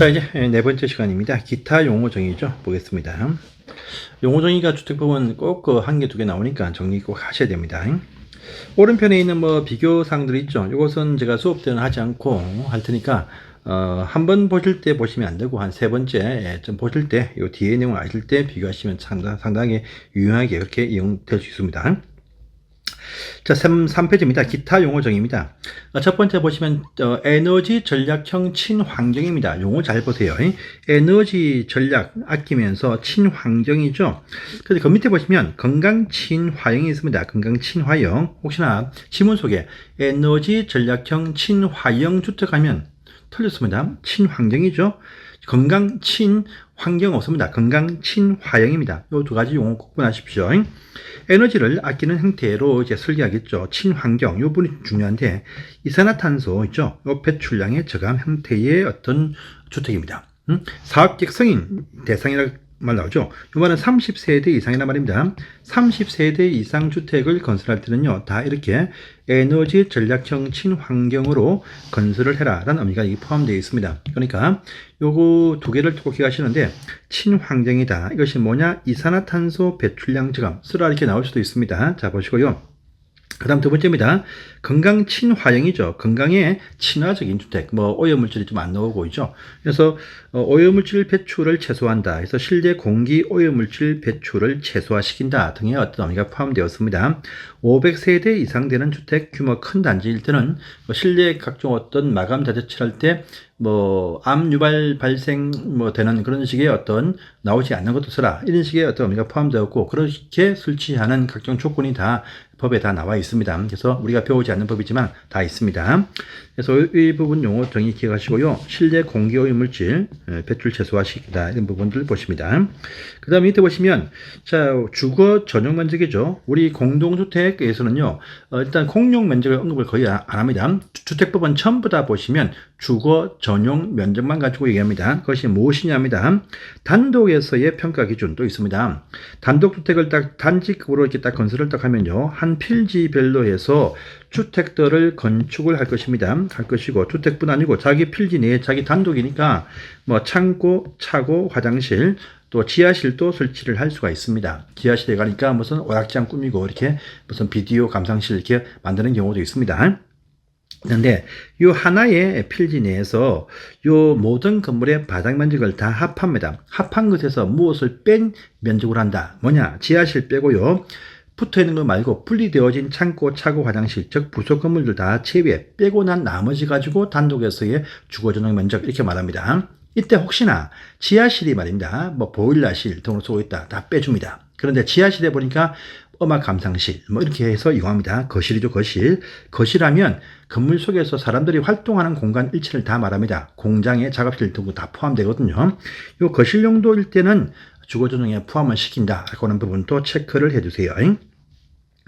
자 이제 네 번째 시간입니다. 기타 용어 정의죠. 보겠습니다. 용어 정의가 주택법은 꼭 그 한 개 두 개 나오니까 정리 꼭 하셔야 됩니다. 오른편에 있는 뭐 비교 사항들이 있죠. 이것은 제가 수업 때는 하지 않고 할 테니까 어, 한 번 보실 때 보시면 안 되고 한 세 번째 예, 좀 보실 때 이 뒤에 내용을 아실 때 비교하시면 상당, 상당히 유용하게 이렇게 이용될 수 있습니다. 자, 3, 3페이지입니다. 기타 용어 정의입니다. 어, 첫 번째 보시면 어, 에너지 전략형 친환경입니다. 용어 잘 보세요. 에너지 전략 아끼면서 친환경이죠. 그래서 그 밑에 보시면 건강 친화형이 있습니다. 건강 친화형. 혹시나 지문 속에 에너지 전략형 친화형 주택하면 틀렸습니다. 친환경이죠. 건강 친 환경 없습니다. 건강 친화형입니다. 이 두 가지 용어 꼭 구분하십시오. 에너지를 아끼는 형태로 이제 설계하겠죠. 친환경, 이 부분이 중요한데, 이산화탄소 있죠. 이 배출량의 저감 형태의 어떤 주택입니다. 음? 사업객 성인 대상이라 말 나오죠. 이 말은 30세대 이상이란 말입니다. 30세대 이상 주택을 건설할 때는요, 다 이렇게 에너지 전략형 친환경으로 건설을 해라 라는 의미가 포함되어 있습니다. 그러니까 요거 두 개를 꼭 기억하시는데 친환경이다. 이것이 뭐냐? 이산화탄소 배출량 저감. 쓰라 이렇게 나올 수도 있습니다. 자, 보시고요. 그 다음 두 번째입니다. 건강 친화형이죠. 건강에 친화적인 주택. 뭐 오염물질이 좀 안 나오고 있죠. 그래서 어, 오염물질 배출을 최소화한다. 그래서 실내 공기 오염물질 배출을 최소화시킨다 등의 어떤 의미가 포함되었습니다. 500세대 이상 되는 주택 규모 큰 단지일 때는 뭐 실내 각종 어떤 마감 자재칠 할때 뭐, 암 유발 발생 뭐 되는 그런 식의 어떤 나오지 않는 것도 써라. 이런 식의 어떤 의미가 포함되었고, 그렇게 설치하는 각종 조건이 다 법에 다 나와 있습니다. 그래서 우리가 배우지 않는 법이지만 다 있습니다. 그래서 이 부분 용어 정의 기억하시고요. 실내 공기 오염물질 배출 최소화시키다 이런 부분들 보십니다. 그 다음에 밑에 보시면 자 주거 전용 면적이죠. 우리 공동주택에서는요. 어, 일단 공용 면적을 언급을 거의 안 합니다. 주택법은 전부 다 보시면 주거 전용 면적만 가지고 얘기합니다. 그것이 무엇이냐입니다. 단독에서의 평가 기준도 있습니다. 단독 주택을 딱 단지급으로 이렇게 딱 건설을 딱 하면요. 한 필지별로 해서 주택들을 건축을 할 것입니다. 할 것이고 주택뿐 아니고 자기 필지 내에 자기 단독이니까 뭐 창고, 차고, 화장실 또 지하실도 설치를 할 수가 있습니다. 지하실에 가니까 무슨 오락장 꾸미고 이렇게 무슨 비디오 감상실 이렇게 만드는 경우도 있습니다. 그런데 이 하나의 필지 내에서 이 모든 건물의 바닥 면적을 다 합합니다. 합한 것에서 무엇을 뺀 면적으로 한다. 뭐냐? 지하실 빼고요. 붙어 있는 거 말고 분리되어진 창고, 차고, 화장실, 즉 부속 건물들 다 제외 빼고 난 나머지 가지고 단독에서의 주거 전용 면적 이렇게 말합니다. 이때 혹시나 지하실이 말입니다. 뭐 보일러실 등으로 쓰고 있다. 다 빼줍니다. 그런데 지하실에 보니까 음악 감상실 뭐 이렇게 해서 이용합니다. 거실이죠, 거실. 거실하면 건물 속에서 사람들이 활동하는 공간 일체를 다 말합니다. 공장의 작업실 등도 다 포함되거든요. 이 거실 용도일 때는 주거 전용에 포함을 시킨다. 라는 부분도 체크를 해주세요.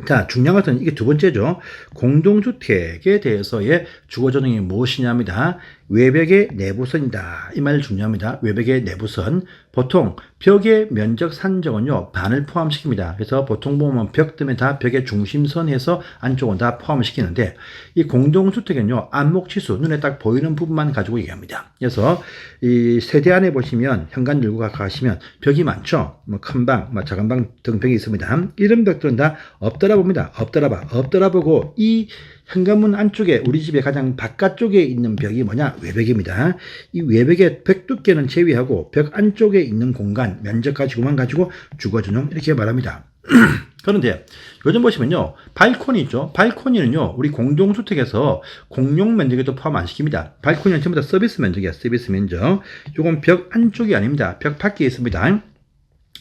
자, 중요한 것은 이게 두 번째죠. 공동주택에 대해서의 주거전형이 무엇이냐입니다. 외벽의 내부선이다. 이말 중요합니다. 외벽의 내부선. 보통 벽의 면적 산정은요, 반을 포함시킵니다. 그래서 보통 보면 벽 때문에 다 벽의 중심선에서 안쪽은 다 포함을 시키는데, 이 공동주택은요, 안목지수, 눈에 딱 보이는 부분만 가지고 얘기합니다. 그래서 이 세대 안에 보시면, 현관 열고 가시면 벽이 많죠? 뭐 큰 방, 뭐 작은 방 등 벽이 있습니다. 이런 벽들은 다 엎드려 봅니다. 엎드려 봐. 엎드려 보고 이 현관문 안쪽에 우리 집의 가장 바깥쪽에 있는 벽이 뭐냐? 외벽입니다. 이 외벽의 벽 두께는 제외하고 벽 안쪽에 있는 공간, 면적 가지고만 가지고 주거 전용 이렇게 말합니다. 그런데 요즘 보시면요. 발코니 있죠. 발코니는요. 우리 공동주택에서 공용 면적에도 포함 안 시킵니다. 발코니는 전부 다 서비스 면적이야. 서비스 면적. 요건 벽 안쪽이 아닙니다. 벽 밖에 있습니다.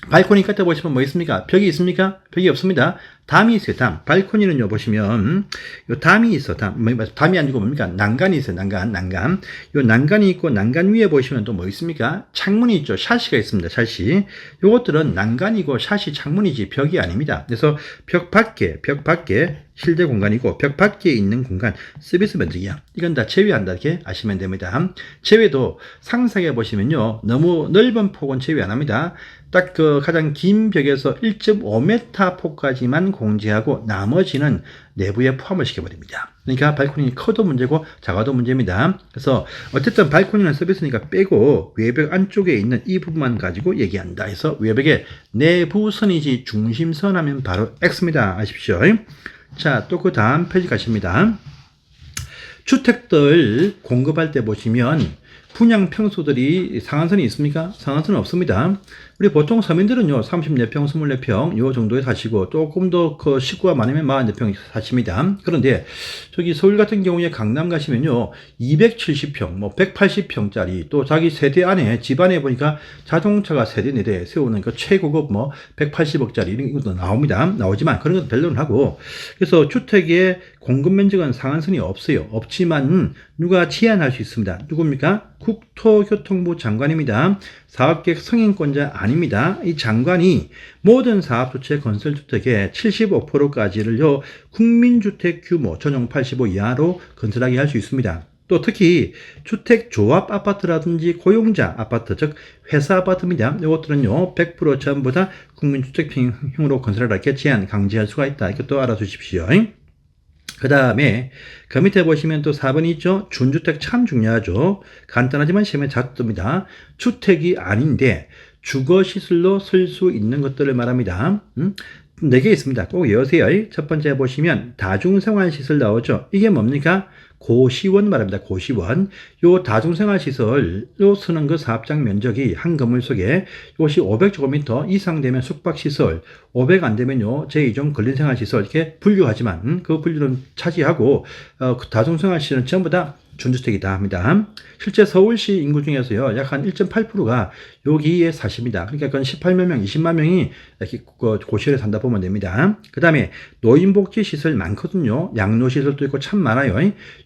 발코니 끝에 보시면 뭐 있습니까? 벽이 있습니까? 벽이 없습니다. 담이 있어요, 담. 발코니는요, 보시면, 요 담이 있어, 담. 뭐, 뭐, 담이 아니고 뭡니까? 난간이 있어요, 난간, 난간. 요 난간이 있고, 난간 위에 보시면 또 뭐 있습니까? 창문이 있죠, 샤시가 있습니다, 샤시. 요것들은 난간이고, 샤시, 창문이지, 벽이 아닙니다. 그래서 벽 밖에, 벽 밖에, 실내 공간이고 벽 밖에 있는 공간 서비스 면적이야. 이건 다 제외한다 이렇게 아시면 됩니다. 제외도 상상해 보시면요. 너무 넓은 폭은 제외 안 합니다. 딱 그 가장 긴 벽에서 1.5m 폭까지만 공제하고 나머지는 내부에 포함을 시켜버립니다. 그러니까 발코니 커도 문제고 작아도 문제입니다. 그래서 어쨌든 발코니는 서비스니까 빼고 외벽 안쪽에 있는 이 부분만 가지고 얘기한다. 해서 외벽의 내부선이지 중심선 하면 바로 X입니다. 아십시오. 자, 또 그 다음 페이지 가십니다. 주택들 공급할 때 보시면 분양 평수들이 상한선이 있습니까? 상한선은 없습니다. 우리 보통 서민들은요, 34평, 24평, 요 정도에 사시고, 조금 더 그 식구가 많으면 44평 사십니다. 그런데, 저기 서울 같은 경우에 강남 가시면요, 270평, 뭐 180평짜리, 또 자기 세대 안에, 집 안에 보니까 자동차가 세대, 네대 세우는 그 최고급 뭐 180억짜리 이런 것도 나옵니다. 나오지만 그런 건 별로는 하고, 그래서 주택의 공급 면적은 상한선이 없어요. 없지만, 누가 제한할 수 있습니다. 누굽니까? 국토교통부 장관입니다. 사업계획 승인권자 아닙니다. 이 장관이 모든 사업주체 건설주택의 75%까지를요, 국민주택 규모 전용 85 이하로 건설하게 할 수 있습니다. 또 특히 주택 조합 아파트라든지 고용자 아파트, 즉 회사 아파트입니다. 이것들은요, 100% 전부 다 국민주택형으로 건설하게 제한 강제할 수가 있다. 이것도 알아두십시오. 그 다음에 그 밑에 보시면 또 4번이 있죠. 준주택 참 중요하죠. 간단하지만 시험에 자주 뜹니다. 주택이 아닌데 주거시설로 쓸 수 있는 것들을 말합니다. 음? 4개 있습니다. 꼭 외우세요. 첫 번째 보시면 다중생활시설 나오죠. 이게 뭡니까? 고시원 말합니다. 고시원. 요 다중생활시설로 쓰는 그 사업장 면적이 한 건물 속에 이것이 500제곱미터 이상 되면 숙박시설, 500 안 되면요, 제2종 근린생활시설 이렇게 분류하지만 음, 그 분류는 차지하고 어, 그 다중생활시설은 전부 다 준주택이다 합니다. 실제 서울시 인구 중에서요, 약 한 1.8%가 여기에 사십니다. 그러니까 그건 18만 명, 20만 명이 이렇게 그 고시원에 산다 보면 됩니다. 그 다음에 노인복지 시설 많거든요. 양로시설도 있고 참 많아요.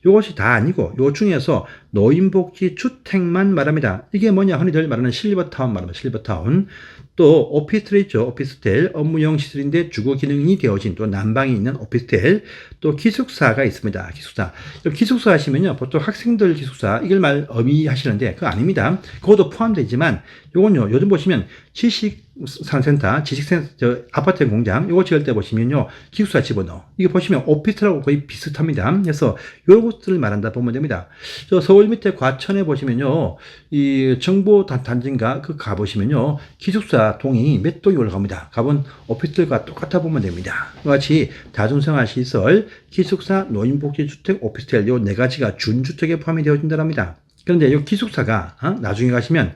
이것이 다 아니고, 요 중에서 노인복지 주택만 말합니다. 이게 뭐냐? 흔히들 말하는 실버타운 말합니다. 실버타운. 또 오피스텔 있죠. 오피스텔 업무용 시설인데 주거 기능이 되어진 또 난방이 있는 오피스텔 또 기숙사가 있습니다. 기숙사. 기숙사 하시면요. 보통 학생들 기숙사 이걸 말 의미하시는데 그거 아닙니다. 그것도 포함되지만 요건요. 요즘 보시면 지식 산센터, 지식센터 저 아파트 공장 요거 지을 때 보시면요. 기숙사 집어넣어. 이게 보시면 오피스텔하고 거의 비슷합니다. 그래서 요것들을 말한다 보면 됩니다. 저 서울 밑에 과천에 보시면요. 이 정보 단- 단지인가 그 가보시면요. 기숙사 동이 몇 동이 올라갑니다. 가본 오피스텔과 똑같아 보면 됩니다. 그 같이 다중생활 시설, 기숙사, 노인복지주택, 오피스텔 요 네 가지가 준주택에 포함이 되어진다랍니다. 그런데 이 기숙사가 어? 나중에 가시면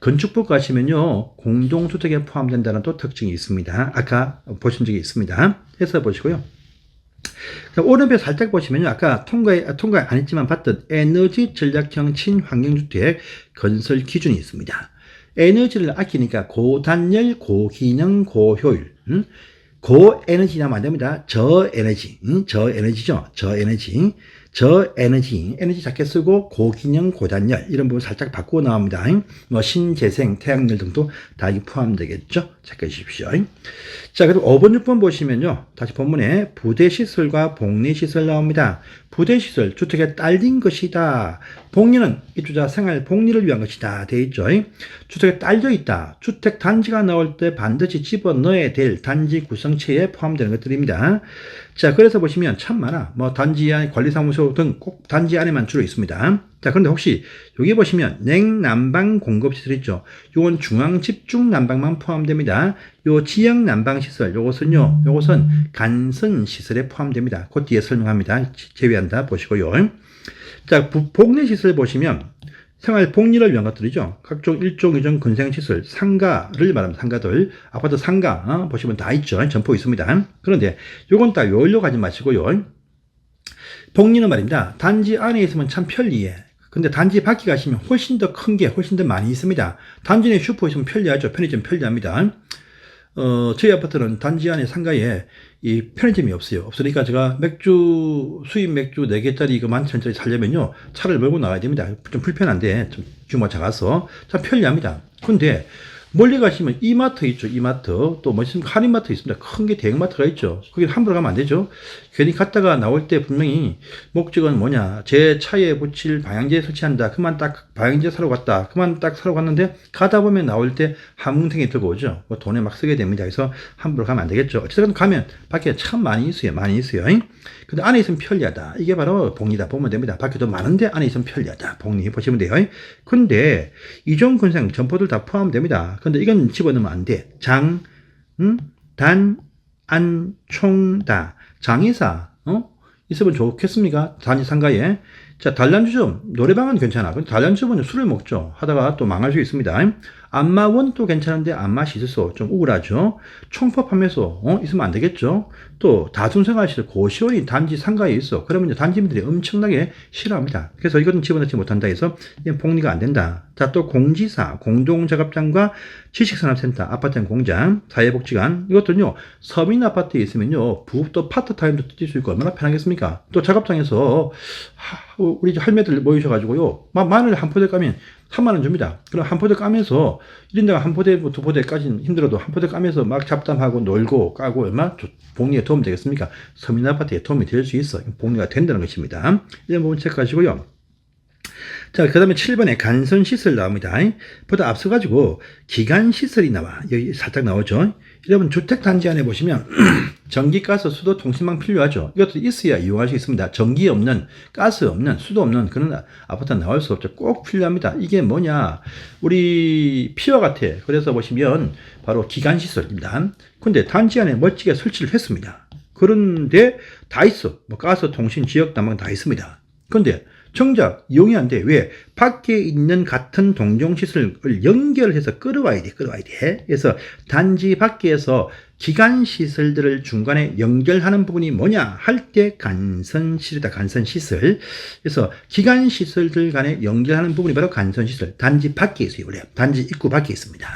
건축법 가시면요 공동주택에 포함된다는 또 특징이 있습니다. 아까 보신 적이 있습니다. 해서 보시고요. 자, 오른편 살짝 보시면요. 아까 통과에, 아, 통과 안 했지만 봤던 에너지 전략형 친환경주택 건설 기준이 있습니다. 에너지를 아끼니까 고단열, 고기능, 고효율. 음? 고에너지냐면 안 됩니다. 저에너지. 음? 저에너지죠. 저에너지. 저 에너지. 에너지 작게 쓰고 고기능, 고단열. 이런 부분 살짝 바꾸고 나옵니다. 뭐 신재생, 태양열 등도 다 포함되겠죠. 체크해 주십시오. 자, 그리고 5번, 6번 보시면요. 다시 본문에 부대시설과 복리시설 나옵니다. 부대시설, 주택에 딸린 것이다. 복리는 입주자 생활 복리를 위한 것이다. 돼 있죠. 주택에 딸려 있다. 주택 단지가 나올 때 반드시 집어넣어야 될 단지 구성체에 포함되는 것들입니다. 자, 그래서 보시면 참 많아. 뭐 단지 안 관리사무소 등 꼭 단지 안에만 주로 있습니다. 자, 그런데 혹시 여기 보시면 냉난방 공급 시설 있죠. 요건 중앙 집중 난방만 포함됩니다. 요 지역 난방 시설, 요것은요, 요것은 간선 시설에 포함됩니다. 그 뒤에 설명합니다. 제외한다 보시고요. 자, 부- 복리 시설 보시면 생활 복리를 위한 것들이죠. 각종 일종 이종 근생 시설, 상가를 말합니다. 상가들, 아파트 상가 어, 보시면 다 있죠. 점포 있습니다. 그런데 요건 딱 요일로 가지 마시고요. 복리는 말입니다. 단지 안에 있으면 참 편리해. 근데 단지 밖에 가시면 훨씬 더 큰 게 훨씬 더 많이 있습니다. 단지 내 슈퍼 있으면 편리하죠. 편의점 편리합니다. 어, 저희 아파트는 단지 안에 상가에 이 편의점이 없어요. 없으니까 제가 맥주, 수입 맥주 4개짜리 그 만천짜리 살려면요. 차를 몰고 나와야 됩니다. 좀 불편한데, 좀 규모가 작아서 참 편리합니다. 근데 멀리 가시면 이마트 있죠, 이마트. 또 뭐 있습니까? 할인마트 있습니다. 큰 게 대형마트가 있죠. 거기 함부로 가면 안 되죠. 괜히 갔다가 나올 때 분명히 목적은 뭐냐. 제 차에 붙일 방향제 설치한다. 그만 딱 방향제 사러 갔다. 그만 딱 사러 갔는데 가다 보면 나올 때 한뭉탱이 들고 오죠. 뭐 돈에 막 쓰게 됩니다. 그래서 함부로 가면 안 되겠죠. 어쨌든 가면 밖에 참 많이 있어요. 많이 있어요. 잉? 근데 안에 있으면 편리하다. 이게 바로 복리다 보면 됩니다. 밖에도 많은데 안에 있으면 편리하다. 복리 보시면 돼요. 잉? 근데 이종 근생 점포들 다 포함됩니다. 근데 이건 집어넣으면 안 돼. 장, 음? 단, 안, 총, 다. 장의사, 어? 있으면 좋겠습니까? 단지 상가에. 자, 단란주점. 노래방은 괜찮아. 근데 단란주점은 술을 먹죠. 하다가 또 망할 수 있습니다. 안마원도 괜찮은데 안마시 있어서 좀 우울하죠. 총파 판매소, 어? 있으면 안 되겠죠. 또 다중생활시설 고시원이 단지 상가에 있어. 그러면 단지민들이 엄청나게 싫어합니다. 그래서 이거는 집어넣지 못한다 해서 복리가 안 된다. 자, 또 공지사, 공동작업장과 지식산업센터, 아파트 공장, 사회복지관, 이것들은요, 서민 아파트에 있으면요, 부업도 파트타임도 뛸 수 있고 얼마나 편하겠습니까? 또 작업장에서, 하, 우리 할매들 모이셔가지고요, 마- 마늘 한 포대 까면 3만원 줍니다. 그럼 한 포대 까면서, 1인당 한 포대, 두 포대까지는 힘들어도 한 포대 까면서 막 잡담하고 놀고 까고 얼마나 조- 복리에 도움 되겠습니까? 서민 아파트에 도움이 될 수 있어. 복리가 된다는 것입니다. 이런 부분 체크하시고요. 자, 그 다음에 7번에 간선 시설 나옵니다. 보다 앞서가지고 기간 시설이 나와. 여기 살짝 나오죠. 여러분, 주택단지 안에 보시면 전기, 가스, 수도, 통신망 필요하죠. 이것도 있어야 이용할 수 있습니다. 전기 없는, 가스 없는, 수도 없는 그런 아파트는 나올 수 없죠. 꼭 필요합니다. 이게 뭐냐. 우리 피와 같아. 그래서 보시면 바로 기간시설입니다. 근데 단지 안에 멋지게 설치를 했습니다. 그런데 다 있어. 뭐 가스, 통신, 지역, 난방 다 있습니다. 근데 정작 이용이 안 돼. 왜? 밖에 있는 같은 동종 시설을 연결해서 끌어와야 돼. 끌어와야 돼. 그래서 단지 밖에서 기간 시설들을 중간에 연결하는 부분이 뭐냐 할 때 간선 시설이다. 간선 시설. 그래서 기간 시설들 간에 연결하는 부분이 바로 간선 시설. 단지 밖에 있어요. 원래 단지 입구 밖에 있습니다.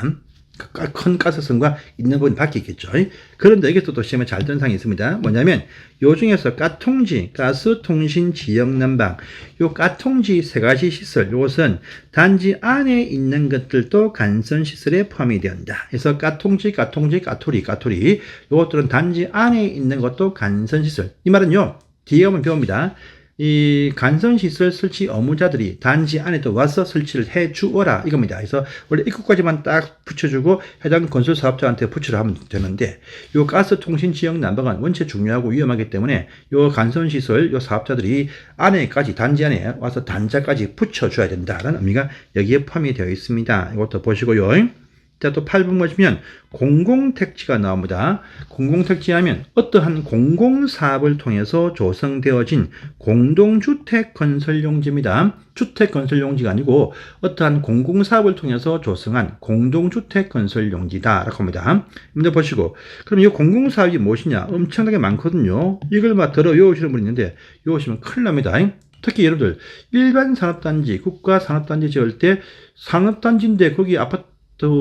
그 가- 큰 가스선과 있는 부분이 밖에 있겠죠. 그런데 여기서 또 시험에 잘뜬 상이 있습니다. 뭐냐면 요 중에서 가통지, 가스 통신 지역 난방, 요 가통지 세 가지 시설, 요것은 단지 안에 있는 것들도 간선 시설에 포함이 된다. 그래서 가통지, 가통지, 까토리, 까토리, 요것들은 단지 안에 있는 것도 간선 시설. 이 말은요. 뒤에 오면 배웁니다. 이 간선시설 설치 업무자들이 단지 안에도 와서 설치를 해 주어라 이겁니다. 그래서 원래 입구까지만 딱 붙여주고 해당 건설 사업자한테 붙여라 하면 되는데 요 가스 통신 지역 난방은 원체 중요하고 위험하기 때문에 요 간선시설 요 사업자들이 안에까지 단지 안에 와서 단자까지 붙여줘야 된다는 의미가 여기에 포함이 되어 있습니다. 이것도 보시고요. 자, 또 8번 보시면 공공택지가 나옵니다. 공공택지 하면 어떠한 공공사업을 통해서 조성되어진 공동주택 건설용지입니다. 주택 건설용지가 아니고 어떠한 공공사업을 통해서 조성한 공동주택 건설용지다 라고 합니다. 먼저 보시고 그럼 이 공공사업이 무엇이냐? 엄청나게 많거든요. 이걸 막 들어 외우시는 분이 있는데 외우시면 큰일 납니다. 특히 여러분들 일반 산업단지, 국가 산업단지 지을 때 산업단지인데 거기 아파트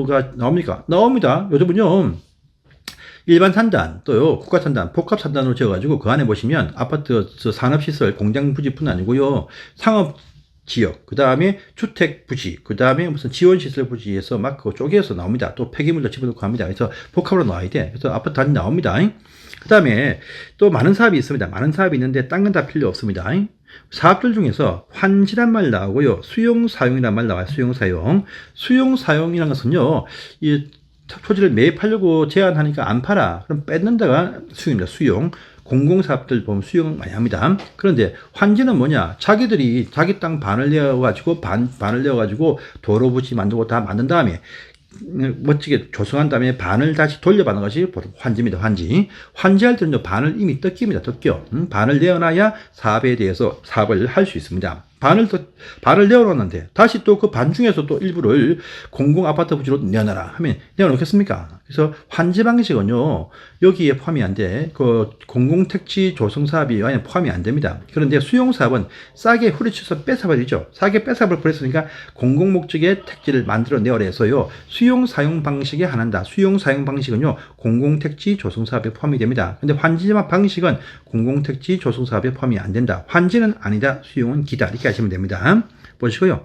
가 나옵니까? 나옵니다. 요즘은요. 일반 산단 또요 국가 산단 복합 산단으로 지어가지고 그 안에 보시면 아파트 저 산업 시설 공장 부지뿐 아니고요 상업 지역 그 다음에 주택 부지 그 다음에 무슨 지원 시설 부지에서 막 그거 쪼개서 나옵니다 또 폐기물도 집어넣고 합니다 그래서 복합으로 나와야 돼 그래서 아파트 단지 나옵니다 그 다음에 또 많은 사업이 있습니다 많은 사업이 있는데 딴 건 다 필요 없습니다 사업들 중에서 환지란 말 나오고요 수용 사용이란 말 나와요 수용 사용 수용 사용이라는 것은요 이 토지를 매입하려고 제안하니까 안 팔아. 그럼 뺏는다가 수용입니다. 수용. 공공사업들 보면 수용 많이 합니다. 그런데 환지는 뭐냐? 자기들이 자기 땅 반을 내어가지고 반, 반을 내어가지고 도로 부지 만들고 다 만든 다음에 음, 멋지게 조성한 다음에 반을 다시 돌려받는 것이 환지입니다. 환지. 환지할 때는 반을 이미 뜯깁니다. 뜯겨. 음, 반을 내어놔야 사업에 대해서 사업을 할 수 있습니다. 반을 더, 반을 내어놓았는데 다시 또 그 반 중에서 또 일부를 공공 아파트 부지로 내놔라 하면 내어놓겠습니까? 그래서 환지 방식은요 여기에 포함이 안 돼. 그 공공택지 조성 사업이 안에 포함이 안 됩니다. 그런데 수용 사업은 싸게 후려쳐서 뺏어버리죠. 싸게 뺏어버려 버렸으니까 공공 목적의 택지를 만들어 내어라 해서요 수용 사용 방식에 한한다. 수용 사용 방식은요 공공택지 조성 사업에 포함이 됩니다. 근데 환지마 방식은 공공택지 조성 사업에 포함이 안 된다. 환지는 아니다. 수용은 기다. 이렇게 하시면 됩니다. 보시고요.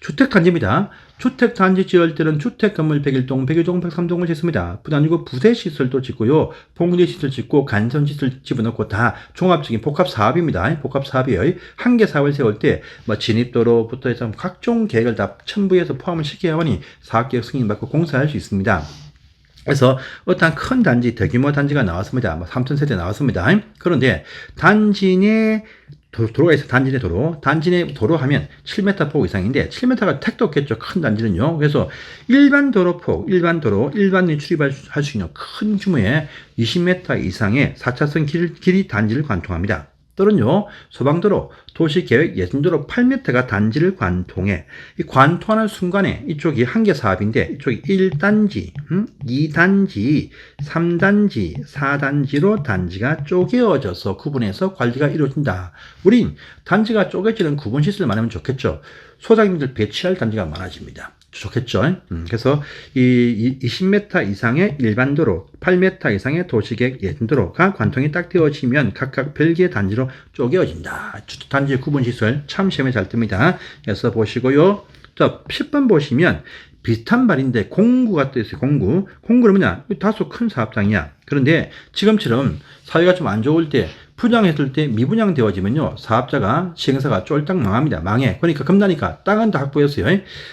주택 단지입니다. 주택 단지 지을 때는 주택 건물 101동, 102동, 103동을 짓습니다. 뿐 아니고 부대 시설도 짓고요. 봉리 시설 짓고 간선 시설 집어넣고 다 종합적인 복합 사업입니다. 복합 사업이에요. 한 개 사업을 세울 때 뭐 진입도로부터 해서 각종 계획을 다 첨부해서 포함을 시켜야하니 사업계획 승인받고 공사할 수 있습니다. 그래서 어떠한 큰 단지, 대규모 단지가 나왔습니다. 뭐 3천 세대 나왔습니다. 그런데 단지 내 도- 도로가 있어 단지 내 도로. 단지 내 도로 하면 7m 폭 이상인데 7m가 택도 없겠죠. 큰 단지는요. 그래서 일반 도로 폭, 일반 도로, 일반이 출입할 수- 있는 큰 규모의 20m 이상의 4차선 길, 길이 단지를 관통합니다. 또는요, 소방도로, 도시계획 예술도로 8m가 단지를 관통해, 이 관통하는 순간에 이쪽이 한 개 사업인데, 이쪽이 1단지, 음? 2단지, 3단지, 4단지로 단지가 쪼개어져서 구분해서 관리가 이루어진다. 우린 단지가 쪼개지는 구분 시설을 많으면 좋겠죠. 소장님들 배치할 단지가 많아집니다. 좋겠죠. 음, 그래서 이 20m 이상의 일반 도로, 8m 이상의 도시계획 예준도로가 관통이 딱 되어지면 각각 별개의 단지로 쪼개어진다. 주- 단지 구분 시설 참 시험에 잘 뜹니다. 그래서 보시고요. 자, 10번 보시면 비슷한 말인데 공구가 떠 있어요. 공구. 공구는 뭐냐? 다소 큰 사업장이야. 그런데 지금처럼 사회가 좀 안 좋을 때 분양했을 때 미분양 되어지면요 사업자가 시행사가 쫄딱 망합니다. 망해. 그러니까 겁나니까 땅은 다 확보했어요.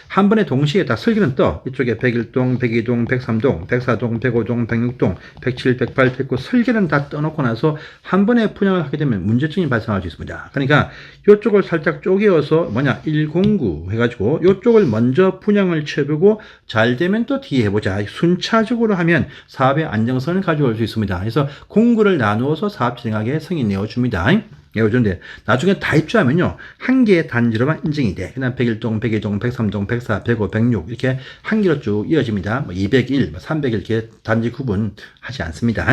한 번에 동시에 다 설계는 떠. 이쪽에 101동 102동 103동 104동 105동 106동 107 108 109 설계는 다 떠놓고 나서 한 번에 분양을 하게 되면 문제점이 발생할 수 있습니다. 그러니까 이쪽을 살짝 쪼개어서 뭐냐 109 해가지고 이쪽을 먼저 분양을 쳐보고 잘 되면 또 뒤에 해보자. 순차적으로 하면 사업의 안정성을 가져올 수 있습니다. 그래서 공구를 나누어서 사업 진행하게 승인 내어줍니다. 내어주는데 나중에 다 입주하면요 한 개의 단지로만 인증이 돼. 그다음 101동, 102동, 103동, 104, 105, 106 이렇게 한 개로 쭉 이어집니다. 뭐 201, 뭐 300 이렇게 단지 구분하지 않습니다.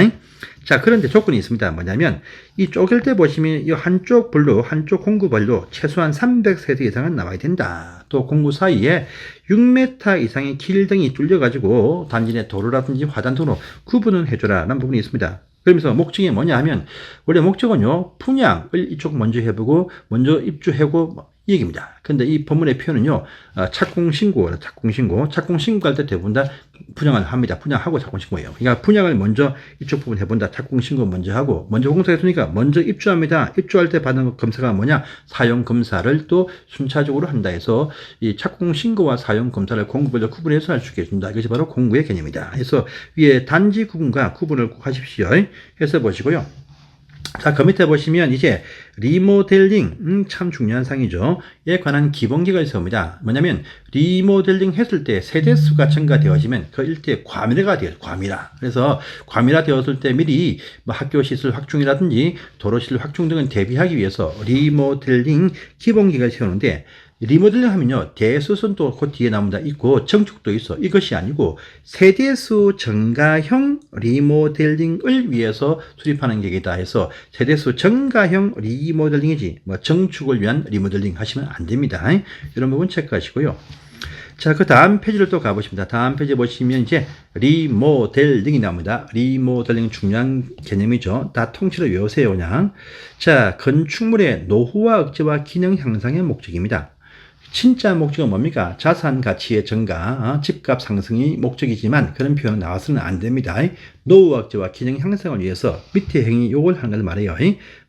자 그런데 조건이 있습니다. 뭐냐면 이 쪼갤 때 보시면 이 한쪽 벌로 한쪽 공구벌로 최소한 300세대 이상은 나와야 된다. 또 공구 사이에 6m 이상의 길 등이 뚫려가지고 단지 내 도로라든지 화단도로 구분을 해줘라라는 부분이 있습니다. 그러면서 목적이 뭐냐 하면 원래 목적은요 분양을 이쪽 먼저 해보고 먼저 입주하고 뭐 이 얘기입니다. 근데 이 법문의 표현은요 어, 착공 신고, 착공 신고, 착공 신고할 때 대부분 다 분양을 합니다. 분양하고 착공 신고예요. 그러니까 분양을 먼저 이쪽 부분 해본다. 착공 신고 먼저 하고 먼저 공사했으니까 먼저 입주합니다. 입주할 때 받는 검사가 뭐냐 사용 검사를 또 순차적으로 한다 해서 이 착공 신고와 사용 검사를 공구별로 구분해서 할 수 있게 해준다. 이것이 바로 공구의 개념이다. 그래서 위에 단지 구분과 구분을 꼭 하십시오. 해서 보시고요. 자, 그 밑에 보시면 이제 리모델링, 음, 참 중요한 상이죠. 에 관한 기본계획을 세웁니다. 뭐냐면 리모델링 했을 때 세대수가 증가되어지면 그 일대 과밀화가 돼요. 과밀화. 그래서 과밀화 되었을 때 미리 뭐 학교 시설 확충이라든지 도로 시설 확충 등을 대비하기 위해서 리모델링 기본계획을 세우는데 리모델링 하면요, 대수선도 그 뒤에 나옵니다. 있고, 정축도 있어. 이것이 아니고, 세대수 증가형 리모델링을 위해서 수립하는 계획이다 해서, 세대수 증가형 리모델링이지, 뭐, 정축을 위한 리모델링 하시면 안 됩니다. 이런 부분 체크하시고요. 자, 그 다음 페이지로 또 가보십니다. 다음 페이지 보시면 이제 리모델링이 나옵니다. 리모델링 중요한 개념이죠. 다 통째로 외우세요, 그냥. 자, 건축물의 노후화 억제와 기능 향상의 목적입니다. 진짜 목적은 뭡니까? 자산 가치의 증가, 어, 집값 상승이 목적이지만 그런 표현 나와서는 안 됩니다. 노후 억제와 기능 향상을 위해서 밑에 행위 요걸 하는 걸 말해요.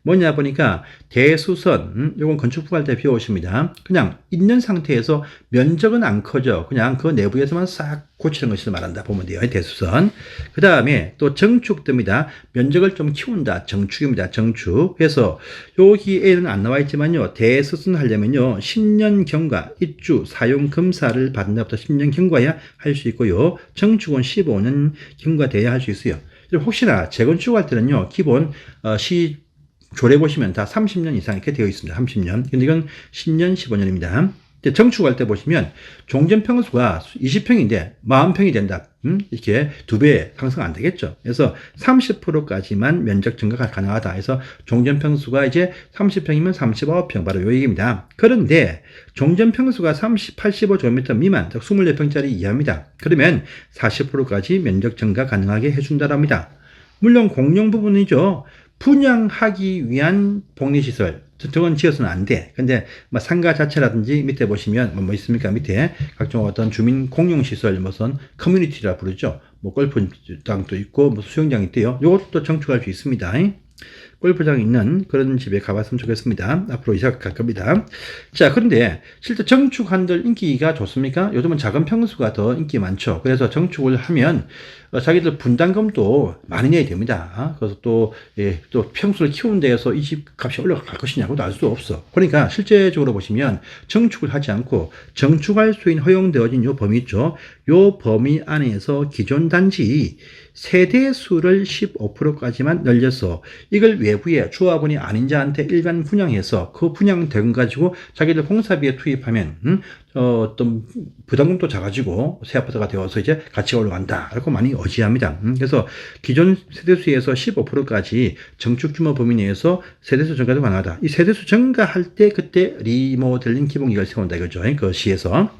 뭐냐 보니까 대수선, 음, 요건 건축부 할때 배우십니다. 그냥 있는 상태에서 면적은 안 커져. 그냥 그 내부에서만 싹 고치는 것을 말한다 보면 돼요. 대수선. 그 다음에 또 정축됩니다. 면적을 좀 키운다. 정축입니다. 정축. 그래서 여기에는 안 나와 있지만요. 대수선 하려면요. 10년 경과, 입주, 사용 검사를 받는다부터 10년 경과야 할 수 있고요. 정축은 15년 경과돼야 할 수 있어요. 혹시나 재건축할 때는요. 기본 어, 시 조례 보시면 다 30년 이상 이렇게 되어 있습니다. 30년. 근데 이건 10년, 15년입니다. 정축할 때 보시면 종전 평수가 20평인데 40평이 된다. 음? 이렇게 두 배 상승 안 되겠죠. 그래서 30%까지만 면적 증가가 가능하다. 해서 종전 평수가 이제 30평이면 39평 바로 요 얘기입니다. 그런데 종전 평수가 30, 85제곱미터 미만, 즉 24평짜리 이하입니다. 그러면 40%까지 면적 증가 가능하게 해준다랍니다. 물론 공용 부분이죠. 분양하기 위한 복리시설 저건 지어서는 안 돼. 근데 뭐 상가 자체라든지 밑에 보시면 뭐, 뭐 있습니까? 밑에 각종 어떤 주민 공용 시설 무슨 커뮤니티라 부르죠. 뭐 골프장도 있고 뭐 수영장이 있대요. 요것도 정축할 수 있습니다. 골프장 있는 그런 집에 가봤으면 좋겠습니다. 앞으로 이사 갈 겁니다. 자, 그런데 실제 정축한들 인기가 좋습니까? 요즘은 작은 평수가 더 인기 많죠. 그래서 정축을 하면 어, 자기들 분담금도 많이 내야 됩니다. 아, 그래서 또, 예, 또 평수를 키우는 데에서 이 집 값이 올라갈 것이냐고도 알 수 없어. 그러니까 실제적으로 보시면 정축을 하지 않고 정축할 수 있는 허용되어진 요 범위 있죠. 요 범위 안에서 기존 단지 세대 수를 15%까지만 늘려서 이걸 외부에 조합원이 아닌 자한테 일반 분양해서 그 분양된 가지고 자기들 공사비에 투입하면 음, 어, 어떤 부담금도 작아지고 새 아파트가 되어서 이제 가치가 올라간다. 라고 많이 어지합니다. 음, 그래서 기존 세대수에서 15%까지 정축 규모 범위 내에서 세대수 증가도 가능하다. 이 세대수 증가할 때 그때 리모델링 기본기를 세운다 이거죠. 그 시에서.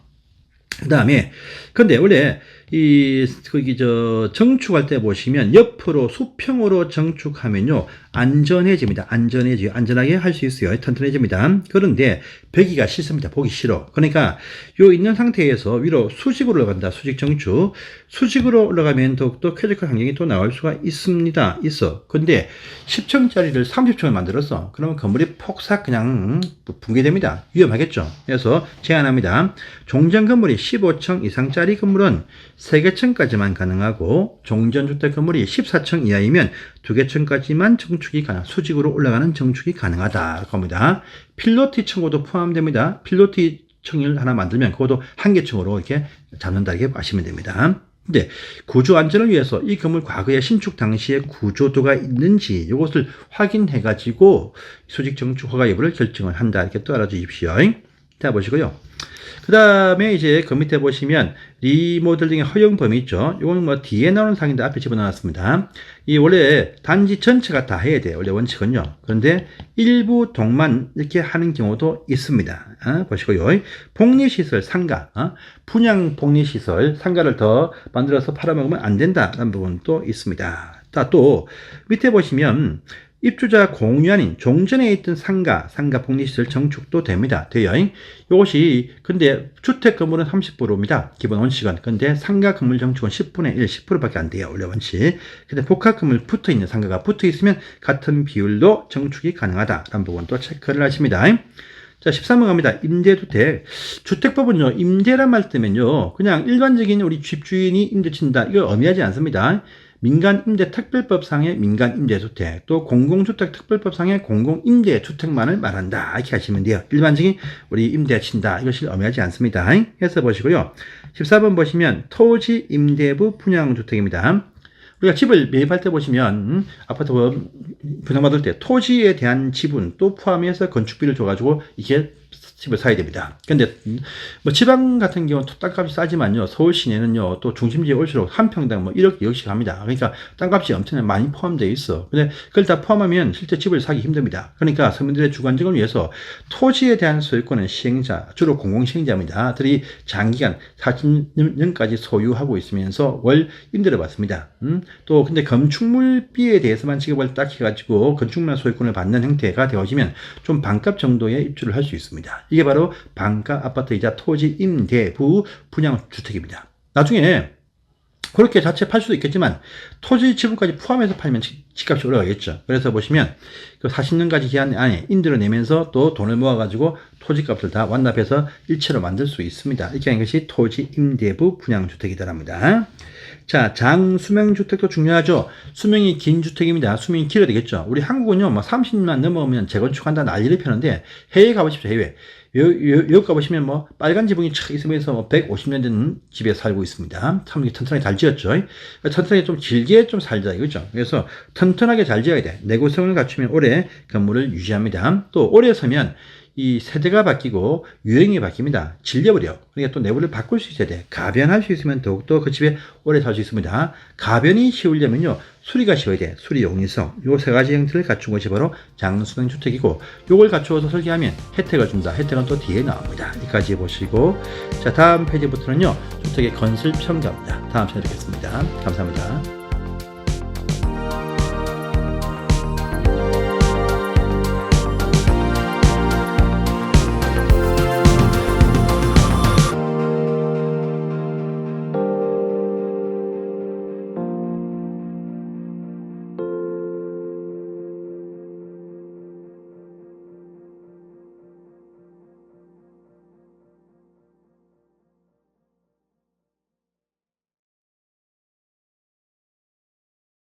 그 다음에, 근데 원래, 이, 거기, 저, 정축할 때 보시면, 옆으로 수평으로 정축하면요, 안전해집니다. 안전해지고, 안전하게 할 수 있어요. 튼튼해집니다. 그런데, 벽기가 싫습니다. 보기 싫어. 그러니까, 요 있는 상태에서 위로 수직으로 올라간다. 수직 정축. 수직으로 올라가면 더욱더 쾌적한 환경이 또 나올 수가 있습니다. 있어. 근데, 10층짜리를 30층을 만들었어. 그러면 건물이 폭삭 그냥 붕괴됩니다. 위험하겠죠. 그래서 제안합니다. 종전 건물이 15층 이상짜리 건물은 3개 층까지만 가능하고 종전주택 건물이 14층 이하이면 2개 층까지만 정축이 가능, 수직으로 올라가는 정축이 가능하다. 겁니다. 필로티 층고도 포함됩니다. 필로티 층을 하나 만들면 그것도 한 개 층으로 이렇게 잡는다 이렇게 아시면 됩니다. 근데 구조 안전을 위해서 이 건물 과거에 신축 당시에 구조도가 있는지 이것을 확인해 가지고 수직 정축 허가 여부를 결정을 한다 이렇게 또 알아주십시오. 자 보시고요. 그 다음에 이제 그 밑에 보시면 리모델링의 허용 범위 있죠. 이건 뭐 뒤에 나오는 상인데 앞에 집어넣었습니다. 이 원래 단지 전체가 다 해야 돼요. 원래 원칙은요. 그런데 일부 동만 이렇게 하는 경우도 있습니다. 어, 보시고요. 복리시설 상가, 어? 분양 복리시설 상가를 더 만들어서 팔아먹으면 안 된다라는 부분도 있습니다. 자, 또 밑에 보시면 입주자 공유한인 종전에 있던 상가, 상가 복리시설 정축도 됩니다. 돼요. 이것이 근데 주택 건물은 30%입니다. 기본 원칙은. 근데 상가 건물 정축은 10분의 1, 10%밖에 안 돼요. 원래 원칙. 근데 복합 건물 붙어 있는 상가가 붙어 있으면 같은 비율로 정축이 가능하다라는 부분도 체크를 하십니다. 자, 13번 갑니다. 임대주택. 주택법은요, 임대란 말 때문요, 그냥 일반적인 우리 집주인이 임대 친다. 이걸 의미하지 않습니다. 민간임대특별법상의 민간임대주택, 또 공공주택특별법상의 공공임대주택만을 말한다. 이렇게 하시면 돼요. 일반적인 우리 임대 친다. 이것이 의미하지 않습니다. 해서 보시고요. 14번 보시면 토지 임대부 분양주택입니다. 우리가 집을 매입할 때 보시면 음, 아파트 분양받을 때 토지에 대한 지분 또 포함해서 건축비를 줘가지고 이게 집을 사야 됩니다. 근데 음, 뭐 지방 같은 경우는 땅값이 싸지만요. 서울 시내는요. 또 중심지에 올수록 한 평당 뭐 1억 2억씩 합니다. 그러니까 땅값이 엄청나게 많이 포함되어 있어. 근데 그걸 다 포함하면 실제 집을 사기 힘듭니다. 그러니까 서민들의 주관적을 위해서 토지에 대한 소유권은 시행자, 주로 공공시행자입니다. 들이 장기간 40년까지 소유하고 있으면서 월 임대를 받습니다. 음? 또 근데 건축물비에 대해서만 지급을 딱 해가지고 건축물 소유권을 받는 형태가 되어지면 좀 반값 정도의 입주를 할 수 있습니다. 이게 바로 반가 아파트이자 토지 임대부 분양 주택입니다. 나중에 그렇게 자체 팔 수도 있겠지만 토지 지분까지 포함해서 팔면 집값이 올라가겠죠. 그래서 보시면 그 40년까지 기한 안에 임대를 내면서 또 돈을 모아가지고 토지값을 다 완납해서 일체로 만들 수 있습니다. 이렇게 하는 것이 토지 임대부 분양주택이다랍니다. 자, 장수명 주택도 중요하죠. 수명이 긴 주택입니다. 수명이 길어야 되겠죠. 우리 한국은요, 뭐 30만 넘어오면 재건축한다 난리를 펴는데 해외 가보십시오, 해외. 여기 가보시면 뭐 빨간 지붕이 착 있으면서 뭐 150년 된 집에 살고 있습니다. 참 튼튼하게 잘 지었죠. 튼튼하게 좀 길게 좀 살자 이거죠. 그래서 튼튼하게 잘 지어야 돼. 내구성을 갖추면 오래 건물을 유지합니다. 또 오래 서면 이 세대가 바뀌고 유행이 바뀝니다. 질려버려. 그러니까 또 내부를 바꿀 수 있어야 돼. 가변할 수 있으면 더욱더 그 집에 오래 살 수 있습니다. 가변이 쉬우려면요. 수리가 쉬워야 돼. 수리 용이성. 요 세 가지 형태를 갖춘 것이 바로 장수명 주택이고 요걸 갖추어서 설계하면 혜택을 준다. 혜택은 또 뒤에 나옵니다. 여기까지 보시고 자 다음 페이지부터는요. 주택의 건설 평가입니다. 다음 시간에 뵙겠습니다. 감사합니다.